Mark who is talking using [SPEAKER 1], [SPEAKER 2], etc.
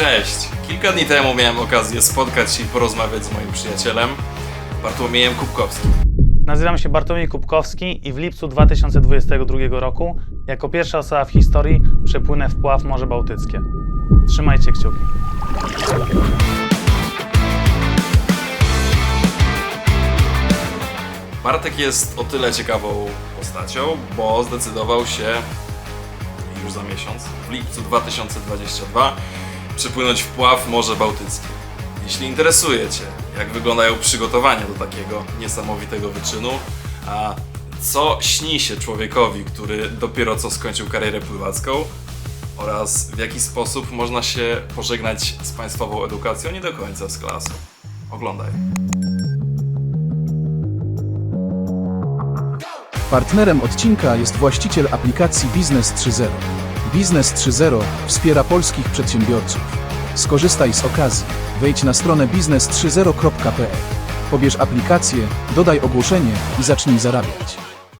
[SPEAKER 1] Cześć! Kilka dni temu miałem okazję spotkać się i porozmawiać z moim przyjacielem Bartłomiejem Kubkowskim.
[SPEAKER 2] Nazywam się Bartłomiej Kubkowski i w lipcu 2022 roku jako pierwsza osoba w historii przepłynę w pław Morze Bałtyckie. Trzymajcie kciuki.
[SPEAKER 1] Bartek jest o tyle ciekawą postacią, bo zdecydował się już za miesiąc, w lipcu 2022, przypłynąć w pław Morze Bałtyckie. Jeśli interesuje Cię, jak wyglądają przygotowania do takiego niesamowitego wyczynu, a co śni się człowiekowi, który dopiero co skończył karierę pływacką, oraz w jaki sposób można się pożegnać z państwową edukacją nie do końca z klasą. Oglądaj.
[SPEAKER 3] Partnerem odcinka jest właściciel aplikacji Biznes 3.0. Biznes 3.0 wspiera polskich przedsiębiorców. Skorzystaj z okazji. Wejdź na stronę biznes30.pl. Pobierz aplikację, dodaj ogłoszenie i zacznij zarabiać.